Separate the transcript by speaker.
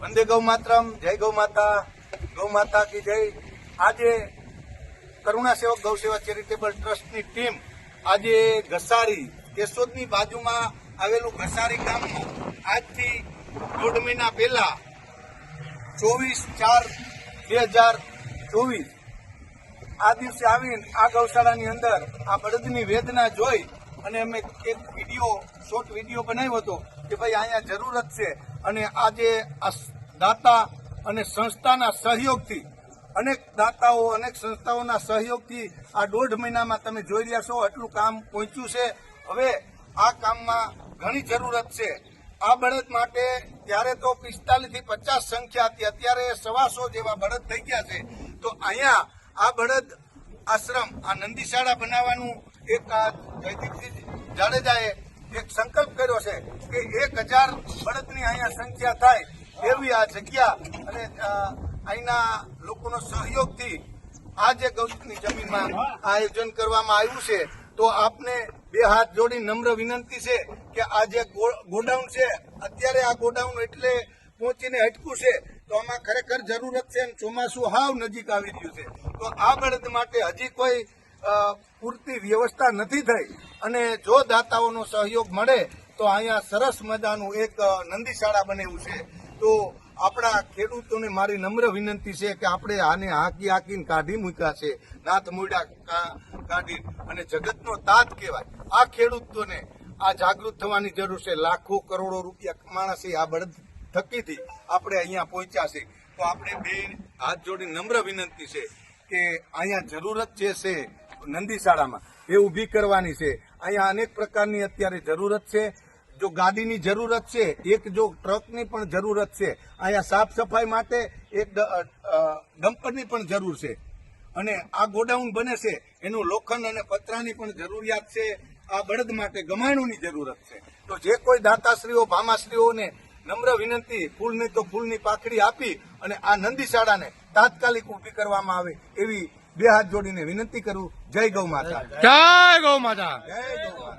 Speaker 1: વંદે ગૌ માતરમ જય ગૌ માતા ગૌ માતા કી જય. આજે કરુણા સેવક ગૌ સેવા ચેરિટેબલ ટ્રસ્ટની ટીમ આજે ઘસારી, કેશોદની બાજુમાં આવેલું ઘસારી ગામમાં આજથી દોઢ મહિના પહેલા ચોવીસ ચાર બે હજાર ચોવીસ આ દિવસે આવીને આ ગૌશાળાની અંદર આ બળદની વેદના જોઈ અને અમે એક વીડિયો શોર્ટ વીડિયો બનાવ્યો હતો કે ભાઈ અહીંયા જરૂરત છે. અને આજે આ દાતા અને સંસ્થાના સહયોગથી, અનેક દાતાઓ, અનેક સંસ્થાઓના સહયોગથી આ દોઢ મહિનામાં તમે જોઈ રહ્યા છો, આટલું કામ પહોંચ્યું છે. હવે આ કામમાં ઘણી જરૂરત છે. આ બળદ માટે ત્યારે તો પિસ્તાલીસથી પચાસ સંખ્યા હતી, અત્યારે સવાસો જેવા બળદ થઈ ગયા છે. તો અહીંયા આ બળદ આશ્રમ, આ નંદીશાળા બનાવવાનું એક જયદીપસિંહ જાડેજાએ એક સંકલ્પ કર્યો છે કે એક હજાર બળદની અહીંયા સંખ્યા થાય એવી આ જગ્યા અને અહીંના લોકોનો સહયોગથી આ જે ગૌચરની જમીનમાં આયોજન કરવામાં આવ્યું છે, તો આપને બે હાથ જોડી નમ્ર વિનંતી છે કે આ જે ગોડાઉન છે, અત્યારે આ ગોડાઉન એટલે પહોંચીને અટકું છે, તો આમાં ખરેખર જરૂરત છે ચોમાસું હાવ નજીક આવી રહ્યું છે. તો આ બળદ માટે હજી કોઈ પૂરતી વ્યવસ્થા નથી થઈ અને જો દાતાઓનો સહયોગ મળે તો અહીંયા સરસ મજાનું એક નંદીશાળા બનેવું છે. તો આપણા ખેડૂતોને મારી નમ્ર વિનંતી છે કે આપણે આને હાકી હાકીને કાઢી મૂક્યા છે. નાથ મૂડા કા- કાઢી અને જગતનો તાત કહેવાય. આ ખેડૂતોને આ જાગૃત થવાની જરૂર છે. લાખો કરોડો રૂપિયા માણસે આ બળદ થકીથી આપણે અહીંયા પહોંચ્યા છે. તો આપણે બે હાથ જોડી નમ્ર વિનંતી છે કે અહીંયા જરૂરત જે છે નંદીશાળામાં એ ઊભી કરવાની છે. અહીંયા અનેક પ્રકારની અત્યારે જરૂરત છે. જો ગાડીની જરૂરત છે, એક જો ટ્રકની પણ જરૂરત છે, અહીંયા સાફ સફાઈ માટે એક ડમ્પરની પણ જરૂર છે. અને આ ગોડાઉન બને છે, એનું લોખંડ અને પતરાની પણ જરૂરિયાત છે. આ બળદ માટે ગમાણુની જરૂરત છે. તો જે કોઈ દાતાશ્રીઓ, ભામાશ્રીઓને નમ્ર વિનંતી, ફૂલની તો ફૂલની પાખડી આપી અને આ નંદીશાળાને તાત્કાલિક ઊભી કરવામાં આવે એવી બે હાથ જોડીને વિનંતી કરું જય ગૌ માતા.
Speaker 2: જય ગૌ માતા.
Speaker 1: જય ગૌ માતા.